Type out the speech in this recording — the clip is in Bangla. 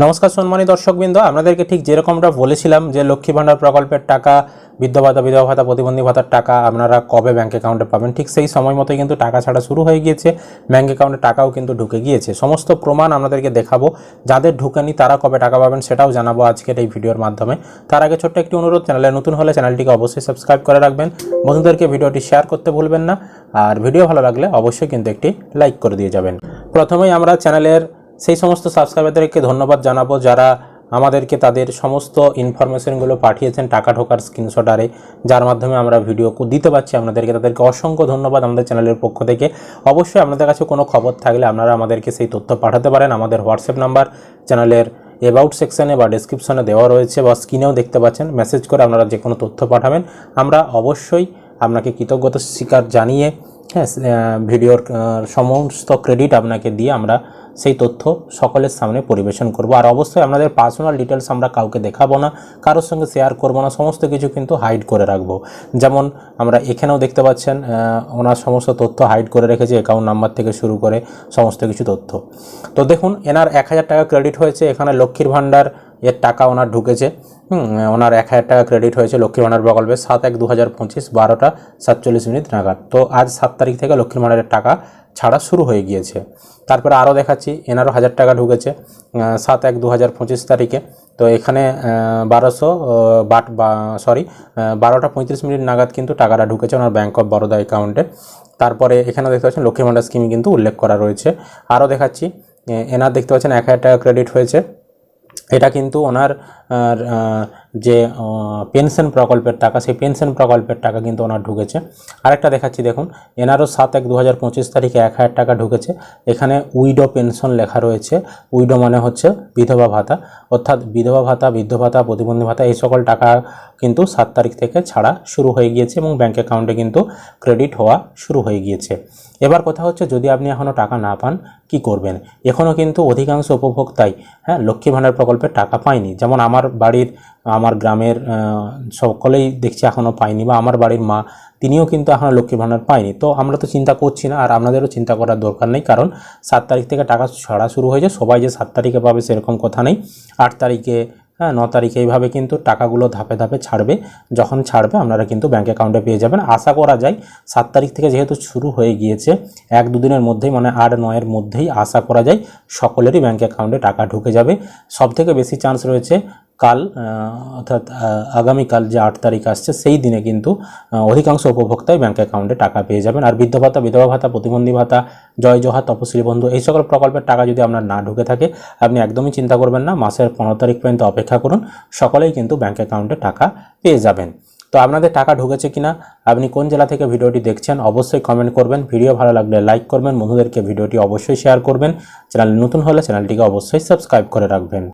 নমস্কার সম্মানী দর্শকবৃন্দ, আপনাদেরকে ঠিক যেরকমটা বলেছিলাম যে লক্ষ্মী ভাণ্ডার প্রকল্পের টাকা বৃদ্ধ ভাতা বিধবা ভাতা প্রতিবন্ধী ভাতার টাকা আপনারা কবে ব্যাঙ্ক অ্যাকাউন্টে পাবেন? ঠিক সেই সময় মতোই কিন্তু টাকা ছাড়া শুরু হয়ে গিয়েছে। ব্যাঙ্ক অ্যাকাউন্টে টাকাও কিন্তু ঢুকে গিয়েছে। সমস্ত প্রমাণ আপনাদেরকে দেখাবো। যাদের ঢুকেনি তারা কবে টাকা পাবেন সেটাও জানাব আজকের এই ভিডিওর মাধ্যমে। তার আগে ছোট্ট একটি অনুরোধ, চ্যানেলে নতুন হলে চ্যানেলটিকে অবশ্যই সাবস্ক্রাইব করে রাখবেন। বন্ধুদেরকে ভিডিওটি শেয়ার করতে ভুলবেন না। আর ভিডিও ভালো লাগলে অবশ্যই কিন্তু একটি লাইক করে দিয়ে যাবেন। প্রথমেই আমরা চ্যানেলের সেই সমস্ত সাবস্ক্রাইবারদেরকে ধন্যবাদ জানাব যারা আমাদেরকে তাদের সমস্ত ইনফরমেশনগুলো পাঠিয়েছেন টাকা ঢোকার স্ক্রিনশট আরে যার মাধ্যমে আমরা ভিডিও দিতে পারছি আপনাদেরকে। তাদেরকে অসংখ্য ধন্যবাদ আমাদের চ্যানেলের পক্ষ থেকে। অবশ্যই আপনাদের কাছে কোনো খবর থাকলে আপনারা আমাদেরকে সেই তথ্য পাঠাতে পারেন। আমাদের হোয়াটসঅ্যাপ নাম্বার চ্যানেলের অ্যাবাউট সেকশনে বা ডেসক্রিপশনে দেওয়া রয়েছে বা স্ক্রিনেও দেখতে পাচ্ছেন। মেসেজ করে আপনারা যে কোনো তথ্য পাঠাবেন। আমরা অবশ্যই আপনাকে কৃতজ্ঞতা স্বীকার জানিয়ে হ্যাঁ ভিডিওর সমস্ত ক্রেডিট আপনাকে দিয়ে আমরা সেই তথ্য সকলের সামনে পরিবেশন করব। আর অবশ্যই আপনাদের পার্সোনাল ডিটেলস আমরা কাউকে দেখাবো না, কারোর সঙ্গে শেয়ার করব না, সমস্ত কিছু কিন্তু হাইড করে রাখব। যেমন আমরা এখানেও দেখতে পাচ্ছেন ওনার সমস্ত তথ্য হাইড করে রেখেছে অ্যাকাউন্ট নাম্বার থেকে শুরু করে সমস্ত কিছু তথ্য। তো দেখুন, এনার এক হাজার টাকা ক্রেডিট হয়েছে, এখানে লক্ষ্মীর ভাণ্ডার এর টাকা ওনার ঢুকেছে। ওনার এক হাজার টাকা ক্রেডিট হয়েছে লক্ষ্মীর ভাণ্ডার প্রকল্পে সাত এক দু হাজার পঁচিশ বারোটা সাতচল্লিশ মিনিট নাগাদ। তো আজ সাত তারিখ থেকে লক্ষ্মীর ভাণ্ডারের টাকা ছাড়া শুরু হয়ে গিয়েছে। তারপরে আরও দেখাচ্ছি, এনারও হাজার টাকা ঢুকেছে সাত এক দু হাজার পঁচিশ তারিখে। তো এখানে বারোশো বাট, বা সরি বারোটা পঁয়ত্রিশ মিনিট নাগাদ কিন্তু টাকাটা ঢুকেছে ওনার ব্যাঙ্ক অফ বরোদা অ্যাকাউন্টে তারপরে এখানে দেখতে পাচ্ছেন লক্ষ্মী ভাণ্ডার স্কিম কিন্তু উল্লেখ করা রয়েছে। আরও দেখাচ্ছি এনার দেখতে পাচ্ছেন এক হাজার টাকা ক্রেডিট হয়েছে। এটা কিন্তু ওনার যে পেনশন প্রকল্পের টাকা, সেই পেনশন প্রকল্পের টাকা কিন্তু ওনার ঢুকেছে। আরেকটা দেখাচ্ছি, দেখুন এনারও সাত এক দু হাজার পঁচিশ তারিখে এক হাজার টাকা ঢুকেছে। এখানে উইডো পেনশন লেখা রয়েছে। উইডো মানে হচ্ছে বিধবা ভাতা, অর্থাৎ বিধবা ভাতা, বৃদ্ধ ভাতা, প্রতিবন্ধী ভাতা, এই সকল টাকা কিন্তু সাত তারিখ থেকে ছাড়া শুরু হয়ে গিয়েছে এবং ব্যাঙ্ক অ্যাকাউন্টে কিন্তু ক্রেডিট হওয়া শুরু হয়ে গিয়েছে। এবার কথা হচ্ছে, যদি আপনি এখনও টাকা না পান, কি করবেন? এখনও কিন্তু অধিকাংশ উপভোক্তাই হ্যাঁ লক্ষ্মী ভাণ্ডার প্রকল্পের টাকা পায়নি। যেমন আমার বাড়ির আমার গ্রামের সকলেই দেখছি এখনও পায়নি বা আমার বাড়ির মা, তিনিও কিন্তু এখনও লক্ষ্মী ভাণ্ডার পায়নি। তো আমরা তো চিন্তা করছি না, আর আপনাদেরও চিন্তা করার দরকার নেই, কারণ সাত তারিখ থেকে টাকা ছাড়া শুরু হয়েছে, সবাই যে সাত তারিখে পাবে সেরকম কথা নেই। আট তারিখে হ্যাঁ ন তারিখে এইভাবে কিন্তু টাকাগুলো ধাপে ধাপে ছাড়বে, যখন ছাড়বে আপনারা কিন্তু ব্যাঙ্ক অ্যাকাউন্টে পেয়ে যাবেন। আশা করা যায় সাত তারিখ থেকে যেহেতু শুরু হয়ে গিয়েছে, এক দুদিনের মধ্যেই মানে আট নয়ের মধ্যেই আশা করা যায় সকলেরই ব্যাঙ্ক অ্যাকাউন্টে টাকা ঢুকে যাবে। সব থেকে বেশি চান্স রয়েছে কাল অর্থাৎ আগামীকাল যে আট তারিখ আসছে, সেই দিনে কিন্তু অধিকাংশ উপভোক্তাই ব্যাঙ্ক অ্যাকাউন্টে টাকা পেয়ে যাবেন। আর বৃদ্ধ ভাতা, বিধবা ভাতা, প্রতিবন্ধী ভাতা, জয় জোহার, তপশিলি বন্ধু, এই সকল প্রকল্পের টাকা যদি আপনার না ঢুকে থাকে, আপনি একদমই চিন্তা করবেন না, মাসের পনেরো তারিখ পর্যন্ত অপেক্ষা করুন, সকলেই কিন্তু ব্যাঙ্ক অ্যাকাউন্টে টাকা পেয়ে যাবেন। তো আপনাদের টাকা ঢুকেছে কিনা, আপনি কোন জেলা থেকে ভিডিওটি দেখছেন, অবশ্যই কমেন্ট করবেন। ভিডিও ভালো লাগলে লাইক করবেন, বন্ধুদেরকে ভিডিওটি অবশ্যই শেয়ার করবেন। চ্যানেল নতুন হলে চ্যানেলটিকে অবশ্যই সাবস্ক্রাইব করে রাখবেন।